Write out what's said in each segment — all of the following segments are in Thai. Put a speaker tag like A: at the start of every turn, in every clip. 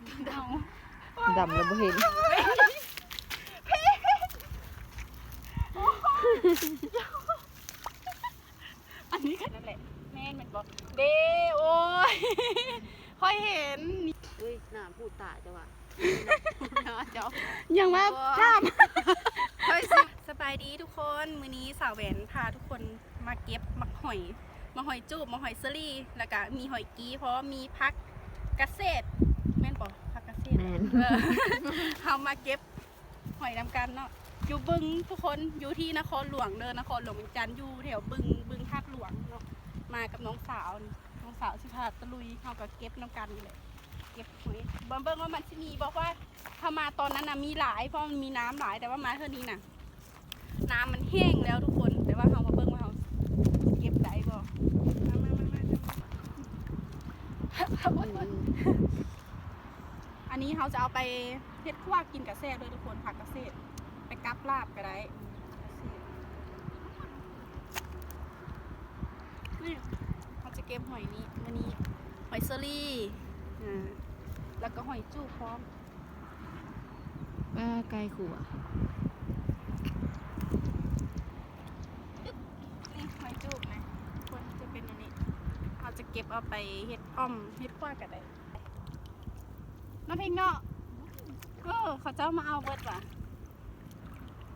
A: ำเอา
B: ดำแล้วบ่เห็น
A: อันนี้กันนั่นแหละแม่นมันบอกเด้โอ้ยค่อยเห็นนี่
B: เฮ้ยหน้าพูดตาจ้ะว่ะ
A: เจ้ายังว่าจ้ามค่อยสิสบายดีทุกคนมื้อนี้สาวแหวนพาทุกคนมาเก็บมักหอยมาหอยจูบมาหอยเซอรี่แล้วก็มีหอยกี้เพราะว่ามีพักเกษตร แม่นเออเอามาเก็บหอยนำกันเนาะอยู่บึงทุกคนอยู่ที่นครหลวงเด้อนครหลวงเวียงจันทน์อยู่แถวบึงบึงท่าตุหลวงเนาะมากับน้องสาวนี่น้องสาวสิพาตะลุยเขาก็เก็บนำกันนี่แหละเก็บหอยเบิ่งเบิ่งว่ามันสิมีบอกว่าถ้ามาตอนนั้นน่ะมีหลายเพราะมันมีน้ำหลายแต่ว่ามาเท่านี้น่ะ น้ำมันแห้งแล้วทุกคน แต่ว่าเขามาเบิ่งว่าเขาเก็บได้บ่มามามามามาอัน นี้เขาจะเอาไปเฮ็ดคั่วกินกับแซ่บเลยทุกคนผักกระเศษไปกับลาบก็ได้นี่เขาจะเก็บหอยนี้วันนี้หอยเซอรี่อ่าแล้วก็หอยจูบพร้อม
B: ป้าไกลขัว
A: นี่หอยจูบนะควรจะเป็นอันนี้เราจะเก็บเอาไปเฮ็ดอ้อมเฮ็ดขั้วกันได้ น้ำพริกเนาะเออเขาเจ้ามาเอาเบิดว่ะ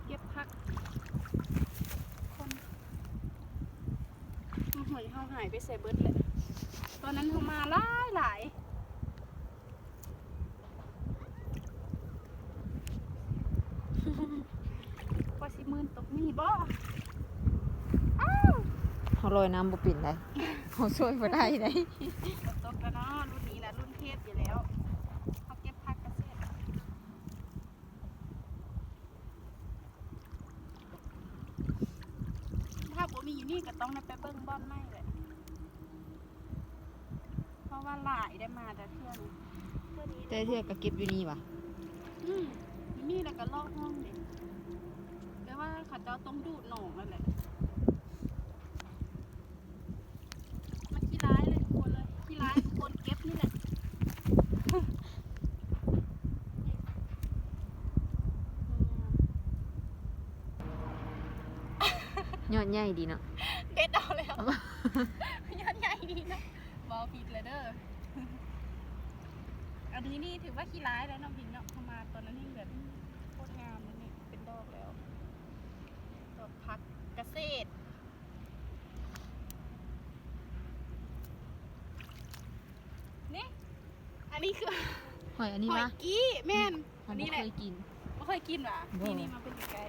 A: เก็บพัก คนมันหอยเขาหายไปใส่เบิดเลยตอนนั้นเขามาหลายหลายกว่าสิหมื่นตกมีบ่
B: เขาลอยน้ำบ่เป็นได้เขาช่วยบ่ได้ได้
A: ฝนตกแล้วเนาะรุ่นนี้นะรุ่นเทพอยู่แล้วเขาเก็บพักเกษตรถ้าผมมีอยู่ นี่ก็ต้องได้ไปเบิ้งบ้านไม่เลยเพราะว่าหลายได้มาแต่เพื่อนเพื่อนนี้
B: แต่เทื่อก็เก็บอยู่นี่ว่ะ
A: อืมอยู่นี่แล้วก็ลอกห้องเด็กแต่ว่าเขาเจ้าต้องดูดหนองนั่นแหละมันขี้ร้ายเลยทุกคนเลยขี้ร้ายคนเก็บนี่แหละ
B: ยอด ใหญ่ดีเนาะ
A: เด็ดเอาแล้วยอดใหญ่ดีนะบอผิดเลยเด้ออันนี้นี่ถือว่าขี้ร้ายแล้วน้องพิงเนาะเข้ามาตอนนั้นยังแบบโคตรงามเลยนี่เป็นดอกแล้วดอกพักเกษตรนี่อันนี้คือ
B: หอยอันนี้
A: หอ
B: วะ
A: ยกี้แม่น
B: เขา
A: อัน
B: บ่
A: นี้แห
B: เค
A: ละ
B: ยกิน
A: ไม่เคยกินหรอ
B: บ่
A: นี่นี่มาเป็นไกล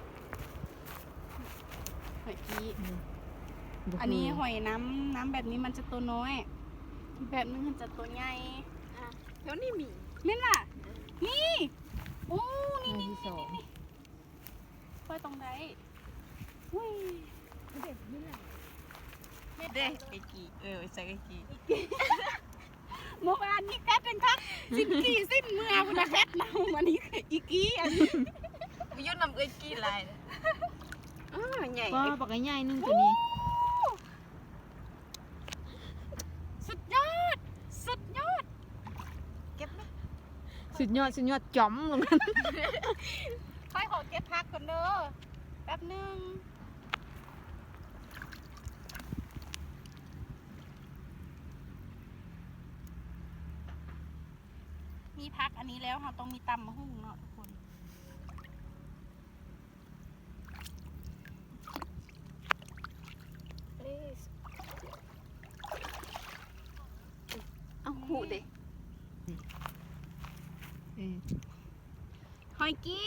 A: หอยกี้
B: บ่
A: อันนี้
B: เคย
A: หอยน้ำน้ำแบบนี้มันจะตัวน้อย แบบนี้มันจะตัวใหญ่อะแล้วนี่มีเม่นล่ะ นี่โอ้นี่
B: หอย
A: นี่
B: ที่สอง
A: ค่อยตรงไหนอุ้ยเด็ดนี่แหละ
C: เด้ไก่กี่เออใส่ไก่กี่
A: เมื่อวานนี่แคทเป็นคักสิ้นกี่สิ้นเมื่อวันนะแคทนะวันนี้อีกี้อันนี้
C: วิยุนำไก่กี่ลายนะ อ้าวใหญ่
B: ก็ปักใหญ่ๆนึงตัวนี้
A: สุดยอด สุดยอด
C: เก็บไหม
B: สุดยอด สุดยอดจ๋อมลงกัน
A: ค่อยขอเก็บพักก่อนเด้อแป๊บหนึงมีพักอันนี้แล้วเราต้องมีตำมะฮุ่งเนาะทุกคน
C: เอาหูเด้
B: เออ
A: หอยกี้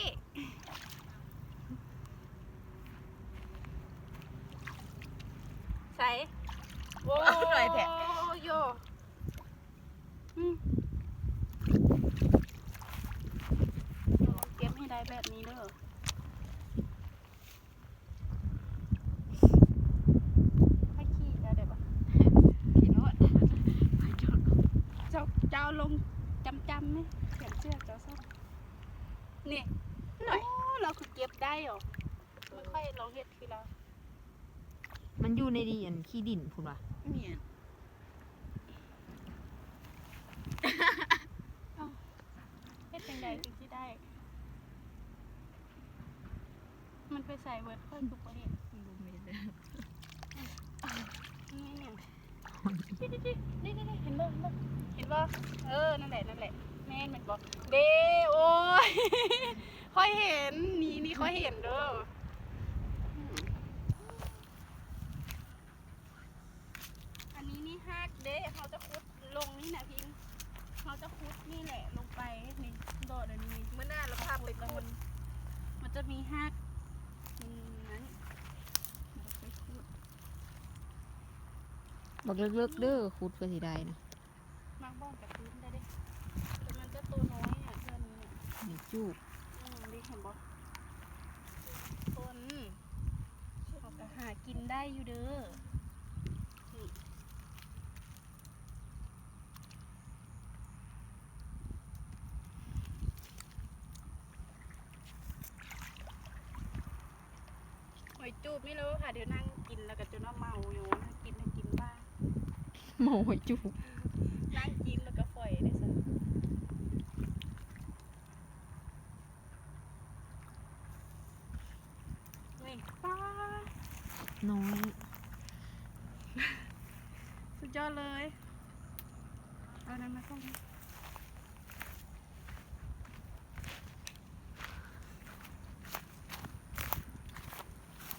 A: ใส่โอ้
C: หน่อยแผล
A: โยอืมเดี๋ยวเก็บให้ได้แบบนี้เด้อำไหมเขียนเสื้อเจ้าส้มนี่หน่อยเราคือเก็บได้หรอไม่ค่อยลองเห็ดคือเรา
B: มันอยู่ในดินขี้ดินพูดว่า
C: เนียน
A: เฮ็ดจังใดถึงที่ได้ มันไปใส่เวิร์ดค่
C: อยบุกเรีย
A: นบุกเรียนนี่เนี่ย ห็นบ่เห็นบ่เห็นบ่เออ นั่นแหละนั่นแหละแม่นมันบ่เด้โอ้ยค่อยเห็น นี่นี่ค่อยเห็นเด้ออันนี้นี่ฮักเด้เขาจะคุดลงนี่นะพิงเขาจะคุดนี่แหละลงไปนี่โดดอันนี้เมื้
C: อหน้าเราพาไป
A: แล้ว
C: พู
A: มั
C: ด
A: นมันจะมีฮักอืมนั้นไปคุด
B: บักเลิกๆเด้อขุดเพื่อสิได้นะ
A: มากบ้องกับพื้นได้เด้แต่มันจะตัวน้อยอะเท่านี้เนี่ย
B: นี่จูบ
A: อืมนี่เห็นบ่คนเขาก็หากินได้อยู่เด้อนี่หอยจูบไม่รู้ค่ะเดี๋ยวนั่งกินแล้วก็จนว่าเมาอยู่นั่งกินนั่งกินบ้าง
B: หมอหอยจูบ
A: นั่งกินแล้วก็ปล่อยได้ซะนี่ป้า
B: น้อย
A: สุดยอดเลย เอานั้นมาก่อน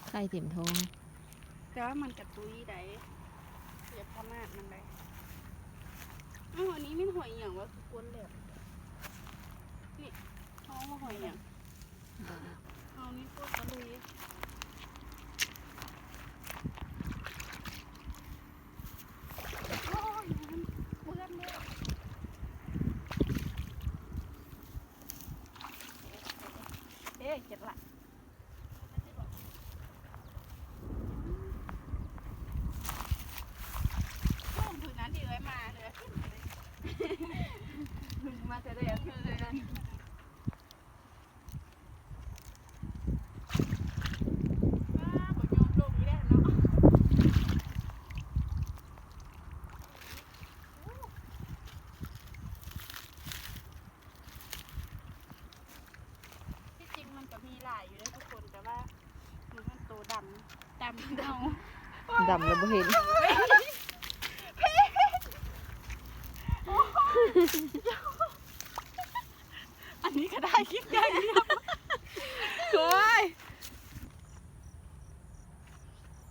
B: ไข่เต็มท้อง
A: แต่ว่ามันกระตุยได้ เดี๋ยวพมาดมันได้อ้าวอันนี้ไม่หอยอย่างว่าคือกวนแหลบนี่เอามาหอยอย่างเอานี่พวกกระลุยโอ้ยมันเปื้อนเลยเอ๊ะเก็บละ ช่วงคืนนั้นที่เอ้ยมาเลย
C: มาแต่ได้คือเลยนะ
A: ว้าบ่ยอมลงไม่ได้เนาะที่จริงมันก็มีหลายอยู่เลยทุกคนแต่ว่ามันมันโตดำดำเอา
B: ดำแล้วบ่ เห็น
A: อันนี้ก็ได้คลิปได้เดียวโอ้ย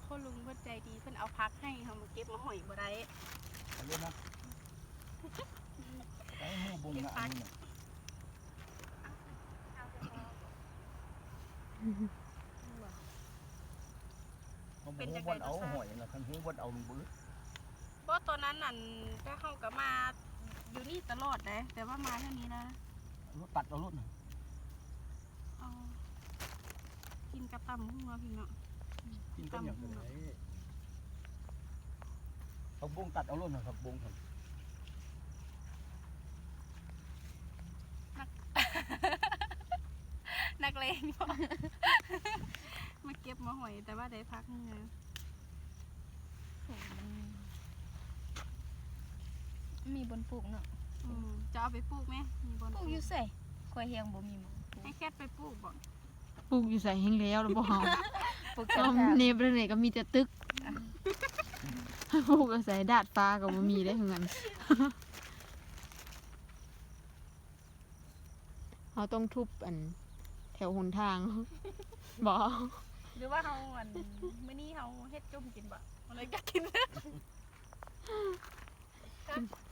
A: คนลุงเพิ่นใจดีเพิ่นเอาพักให้เขามาเก็บมาหอยบ่ได้
D: เอาเลยนะไอ้หมูบุงนะอันนี้น่ะเขาบอกว่าวั นเอาหอยนะคันหูวันเอามันบุ้
A: เพราะตอนนั้นนั่นก็เข้ากับมาอยู่นี่ตลอดเลยแต่ว่ามาเท่านี้นะ
D: รถตัดเอารถน่ะ
A: เอากินกระตำหัวพี่เนาะ
D: กินกันอย่างไรเขาบุ้งตัดเอารถนะครับบุ้งครับ
A: นักเลงบ่มาเก็บมาหอยแต่ว่าได้พักนึงนะ
C: มีบนปลูกเนาะ
A: อืมจะเอาไปปลูกไหมมีบน
C: ปลูกอยู่ใส่ข่อยเฮียงบ่มีหมองปลูก
A: ให้แคทไปปลูกบ่
B: ปลูกอยู่ใส่แห้งแล้วแล้วบ่เฮา
C: ปลูก
B: ก็
C: จัง
B: เนบเลยก็มีแต่ตึกปลูกอาศัยดาดฟ้าก็บ่มีได้เหมือนกันเราต้องทุบอัน แถวหนทางบ่
A: หรือว่าเฮาอันมื้อนี้เฮาเฮ็ดจุ่มกินบ่ มันเลยอยากกิน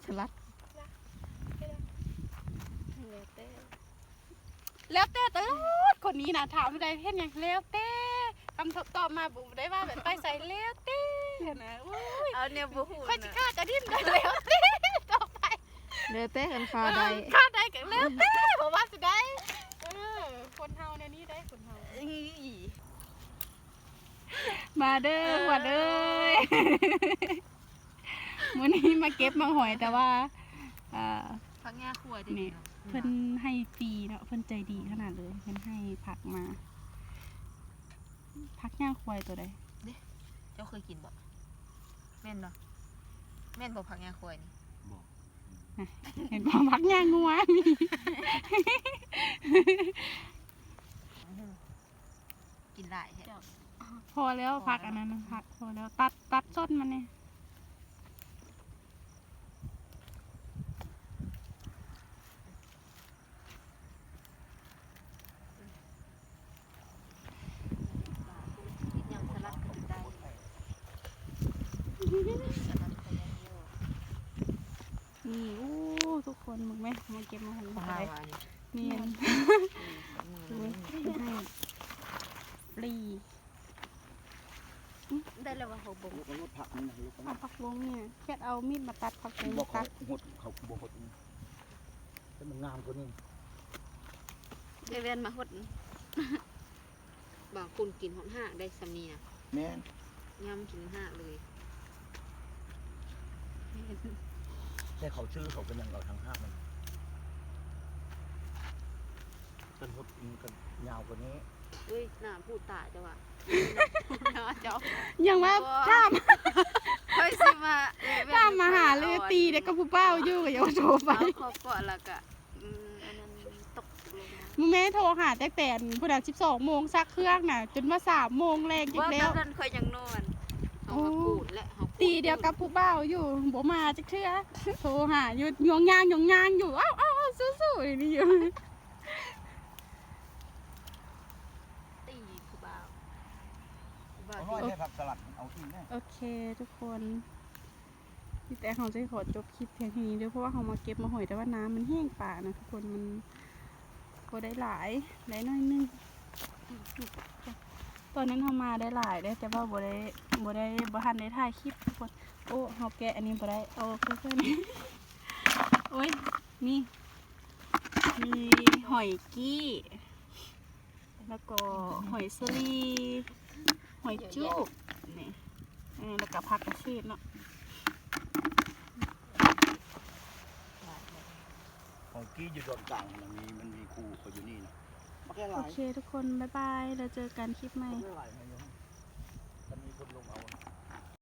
B: สลัด
A: แล้วแต่แล้วแต่ตลอดคนนี้นะถามอะไรเฮ็ดหยังแล้วแต่คำตอบมาบุได้ว่าแบบไปใส่แล้วแต่นะโอ้ย
C: เอาเนี่ยบ่ฮู้
A: ค่อยสิ
C: นะ
A: ฆ่าจะดิ้นกันแล้วแต่ต่อไป
B: แล้วแต่กันฟ้าใด
A: ฆ่าได้กันแล้วแต่เพราะว่าสิได้เออคนเฮาในนี้ได้คนเฮา
C: อี
A: มาเด้อหวัดเอ้ยมื้อนี้มาเก็บมาหอยแต่ว่าอ่า
C: พักหญ้าขัวจัง
A: นี่
C: เนาะ
A: เพิ่นให้ฟรีเนาะเพิ่นใจดีขนาดเลยเพิ่นให้ผักมาผักย่างควายตัวใด
C: เจ้าเคยกินบ่แม่นบ่แม่นบ่พักหญ้าขัวนี่
D: บอก
A: เห็นบ่ผักย่างงัวนี่
C: กินหลายแท้
A: พอแล้วพักอันนั้นนะพักพอแล้วตัดตัดส้นมันเนี่ย
C: คิดยังสลัดก็ได้สลัดก็ได้อยู่
A: นี่โอ้ทุกคนมึงไหมมาเก็บมาหัน
C: ของ
A: ไป
C: เราอะนี่
A: นี่อัน
C: มือ
A: ดูให้ฟรี
C: ได้แล้วว่าเขาบ่ง
D: ลูกรถผักนี่นะลูก
A: เอาผักลงเนี่ยแค่เอามีดมาตัดผักลง
D: บอก
A: ตั
D: เขา
A: ด
D: หดเขาบ่หดแต่มันงามกว่านี้
C: ได้เวียนมาหดบางคนกินหอนห้าได้สำเนีย
D: แม่น
C: ย่ำกินห้าเลย
D: แต่เขาซื้อเขาเป็นอย่างเราทางห้างมันกันหดกันยาวกว่านี้
C: เอ้ยหน้าพูดตาจ้ะว่ะเนาะเจ้า
A: ยังว่า
C: โอ้
A: ข้าม
C: เฮ้ยสิมาเอ้ยเวียน
A: ข้ามมาหาเรือตีเด็กกับผู้เป้าอยู่กับโยโทรไป
C: เอาคอก่อนแล้วก็อืมอันนั้นตกลงมา
A: มึงแม่โทรหาแต่แต่พอดสิบสองโมงซักเครื่องน่ะ จนว่าสามโมงแรงอีก
C: ว่า
A: แล้ว
C: นั่นเคยยังนอนเอามาปูดและเอาปู
A: ตีเดียวกับผู้เป้าอยู่บ่มาจักเทื่อโทรหาอยู่ยองยางยองยางอยู่ เอ้าเอ้าเอ้าสู้ๆอย่างนี่อยู่
C: ตีคือบ่าว คือบ่าว
D: เอาหน่อยให้ผักสลัดเอาอีกแน่
A: โอเคทุกคนพี่แต่เขาจะขอจบคลิปเพียงนี้ด้วยเพราะว่าเขามาเก็บมาหอยแต่ว่าน้ำมันแห้งป่านะทุกคนมันก็ได้หลายได้น้อยนึงตอนนั้นเขามาได้หลายได้แต่ว่าบ่ได้บ่ได้บ่ทันได้ถ่ายคลิปทุกคนโอ้เขาแกะอันนี้บ่ได้เอาเพื่อนๆนี่โอ้ยนี่มีหอยกี้ แล้วก็หอยสลี หอยจูบนี่แล้วก็ผักกระเชษเนาะ
D: ของกี้อยู่ตอนกลางมันมีมันมีครูเขาอยู่นี่นะ
A: โอเคทุกคน บ๊ายบาย เราเจอกันคลิปใหม่
D: นมีา